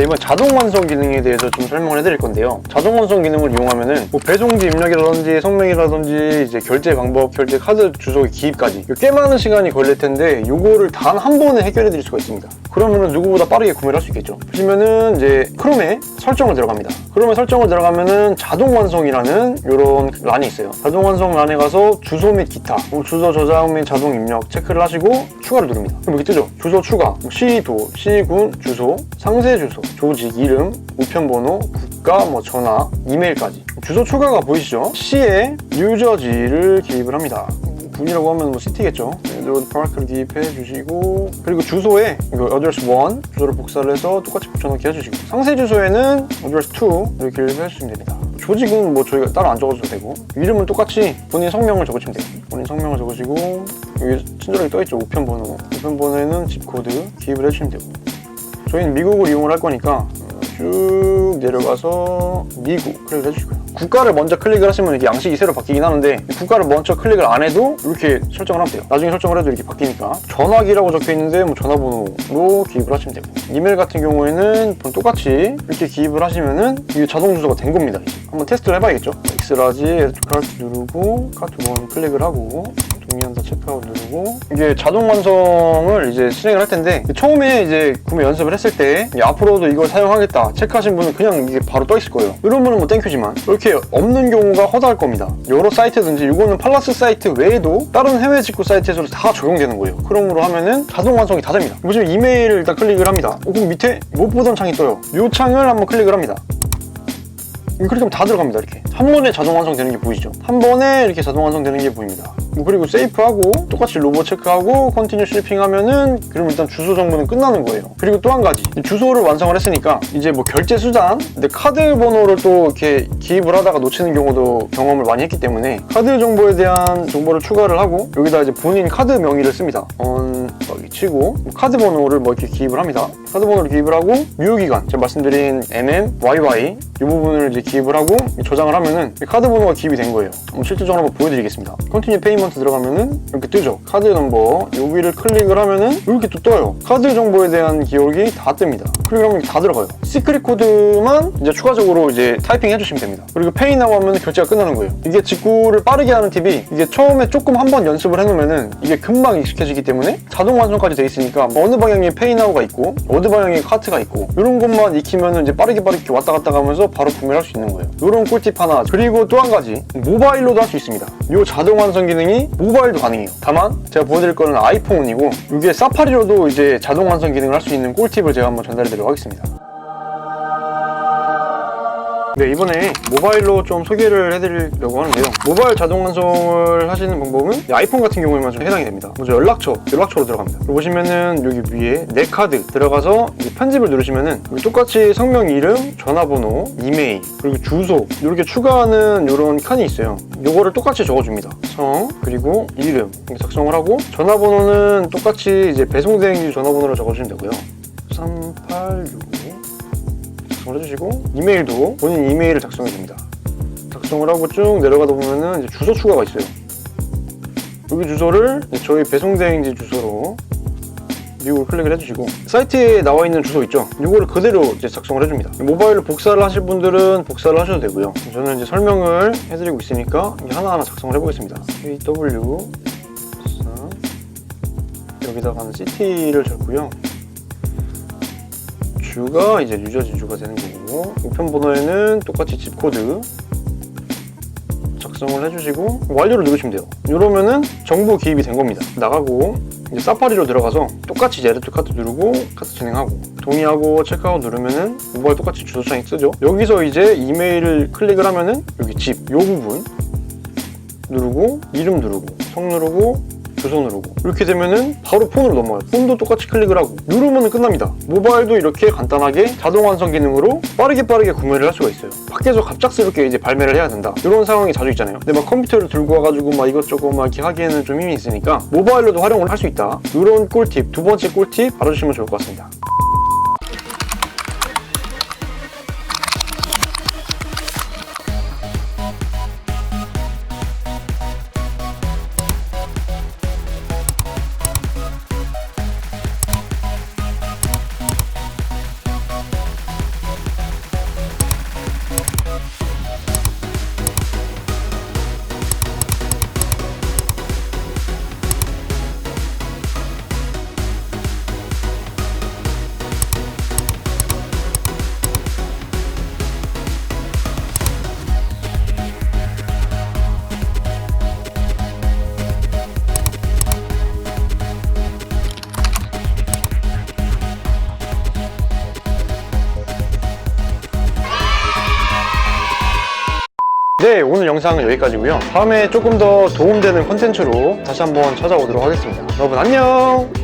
자, 이번 자동 완성 기능에 대해서 좀 설명을 해드릴 건데요. 자동 완성 기능을 이용하면은 뭐 배송지 입력이라든지 성명이라든지 이제 결제 방법, 결제 카드 주소 기입까지 꽤 많은 시간이 걸릴 텐데 이거를 단 한 번에 해결해 드릴 수가 있습니다. 그러면은 누구보다 빠르게 구매를 할 수 있겠죠. 보시면은 이제 크롬에 설정을 들어갑니다. 크롬에 설정을 들어가면은 자동 완성이라는 이런 란이 있어요. 자동 완성 란에 가서 주소 및 기타, 뭐 주소 저장 및 자동 입력 체크를 하시고 추가를 누릅니다. 그럼 여기 뜨죠? 주소 추가, 뭐 시도, 시군, 주소, 상세 주소, 조직 이름, 우편번호, 국가, 뭐 전화, 이메일까지. 주소 추가가 보이시죠? 시에 유저지를 기입을 합니다. 군이라고 하면 뭐 시티겠죠. 로드 파크를 기입해 주시고 그리고 주소에 이거 address 1 주소를 복사를 해서 똑같이 붙여넣기 해주시고 상세 주소에는 address 2 이렇게 기입해 주시면 됩니다. 조직은 뭐 저희가 따로 안 적어줘도 되고 이름은 똑같이 본인 성명을 적으시면 돼요. 본인 성명을 적으시고 여기 친절하게 떠있죠. 우편 번호. 우편 번호에는 집 코드 기입을 해주시면 되고 저희는 미국을 이용을 할 거니까 어, 쭉 내려가서 미국 클릭을 해주시고요. 국가를 먼저 클릭을 하시면 이게 양식이 새로 바뀌긴 하는데 국가를 먼저 클릭을 안 해도 이렇게 설정을 하면 돼요. 나중에 설정을 해도 이렇게 바뀌니까 전화기라고 적혀 있는데 뭐 전화번호로 기입을 하시면 되고 이메일 같은 경우에는 똑같이 이렇게 기입을 하시면은 이게 자동 주소가 된 겁니다. 한번 테스트를 해봐야겠죠. 엑스라지 에드카트 누르고 카트 원 클릭을 하고 동의한다 체크아웃 누르고 이게 자동 완성을 이제 실행을 할 텐데 처음에 이제 구매 연습을 했을 때 앞으로도 이걸 사용하겠다 체크하신 분은 그냥 이게 바로 떠 있을 거예요. 이런 분은 뭐 땡큐지만 이렇게 없는 경우가 허다할 겁니다. 여러 사이트든지 이거는 팔라스 사이트 외에도 다른 해외 직구 사이트에서도 다 적용되는 거예요. 크롬으로 하면은 자동 완성이 다 됩니다. 보시면 이메일을 일단 클릭을 합니다. 어, 그럼 밑에 못 보던 창이 떠요. 이 창을 한번 클릭을 합니다. 그렇게 하면 다 들어갑니다 이렇게. 한 번에 자동 완성되는 게 보이시죠? 한 번에 이렇게 자동 완성되는 게 보입니다. 뭐 그리고 세이프하고 똑같이 로봇 체크하고 컨티뉴 실핑 하면은 그럼 일단 주소 정보는 끝나는 거예요 그리고 또 한 가지 이 주소를 완성을 했으니까 이제 뭐 결제 수단 근데 카드 번호를 또 이렇게 기입을 하다가 놓치는 경우도 경험을 많이 했기 때문에 카드 정보에 대한 정보를 추가를 하고 여기다 이제 본인 카드 명의를 씁니다 on 치고 카드 번호를 뭐 이렇게 기입을 합니다 카드 번호를 기입을 하고 유효기간 제가 말씀드린 MM, YY 이 부분을 이제 기입을 하고 저장을 하면은 이 카드 번호가 기입이 된 거예요. 실질적으로 한번 보여드리겠습니다. 컨티뉴 페이먼 트 들어가면은 이렇게 뜨죠. 카드 넘버 여기를 클릭을 하면은 이렇게 또 떠요. 카드 정보에 대한 기억이 다 뜹니다. 클릭하면 다 들어가요. 시크릿 코드만 이제 추가적으로 이제 타이핑 해주시면 됩니다. 그리고 페이 나고 하면 결제가 끝나는 거예요. 이게 직구를 빠르게 하는 팁이 이게 처음에 조금 한번 연습을 해놓으면은 이게 금방 익숙해지기 때문에 자동 완성까지 돼 있으니까 어느 방향에 페이 나우가 있고 어느 방향에 카트가 있고 이런 것만 익히면은 이제 빠르게 빠르게 왔다 갔다 가면서 바로 구매를 할 수 있는 거예요. 이런 꿀팁 하나 그리고 또 한 가지 모바일로도 할 수 있습니다. 이 자동 완성 기능이 모바일도 가능해요. 다만 제가 보여드릴 거는 아이폰이고 이게 사파리로도 이제 자동 완성 기능을 할 수 있는 꿀팁을 제가 한번 전달해 드리도록 하겠습니다. 네, 이번에 모바일로 좀 소개를 해드리려고 하는데요. 모바일 자동 완성을 하시는 방법은 아이폰 같은 경우에만 좀 해당이 됩니다. 먼저 연락처, 연락처로 들어갑니다. 보시면은 여기 위에 내 카드 들어가서 편집을 누르시면은 똑같이 성명 이름, 전화번호, 이메일, 그리고 주소 이렇게 추가하는 이런 칸이 있어요. 요거를 똑같이 적어줍니다. 성, 그리고 이름 이렇게 작성을 하고 전화번호는 똑같이 이제 배송대행지 전화번호를 적어주시면 되고요. 386 작성을 해주시고 이메일도 본인 이메일을 작성해 줍니다. 작성을 하고 쭉 내려가다 보면은 이제 주소 추가가 있어요. 여기 주소를 저희 배송 대행지 주소로 미국을 클릭을 해주시고 사이트에 나와 있는 주소 있죠? 이거를 그대로 이제 작성을 해줍니다. 모바일로 복사를 하실 분들은 복사를 하셔도 되고요. 저는 이제 설명을 해드리고 있으니까 하나하나 작성을 해보겠습니다. KW 여기다가는 시티를 적고요. 주가 이제 유저지 주가 되는 거고 우편 번호에는 똑같이 집 코드 작성을 해주시고 완료를 누르시면 돼요. 이러면은 정보 기입이 된 겁니다. 나가고 이제 사파리로 들어가서 똑같이 이제 레드 카드 누르고 카드 진행하고 동의하고 체크아웃 누르면은 모바일 똑같이 주소창이 뜨죠. 여기서 이제 이메일을 클릭을 하면은 여기 집 요 부분 누르고 이름 누르고 성 누르고 주소 누르고. 이렇게 되면은 바로 폰으로 넘어가요. 폰도 똑같이 클릭을 하고. 누르면 끝납니다. 모바일도 이렇게 간단하게 자동 완성 기능으로 빠르게 빠르게 구매를 할 수가 있어요. 밖에서 갑작스럽게 이제 발매를 해야 된다. 이런 상황이 자주 있잖아요. 근데 막 컴퓨터를 들고 와가지고 막 이것저것 막 이렇게 하기에는 좀 힘이 있으니까 모바일로도 활용을 할 수 있다. 이런 꿀팁 두 번째 꿀팁 알아주시면 좋을 것 같습니다 네, 오늘 영상은 여기까지고요. 다음에 조금 더 도움되는 콘텐츠로 다시 한번 찾아오도록 하겠습니다. 여러분 안녕!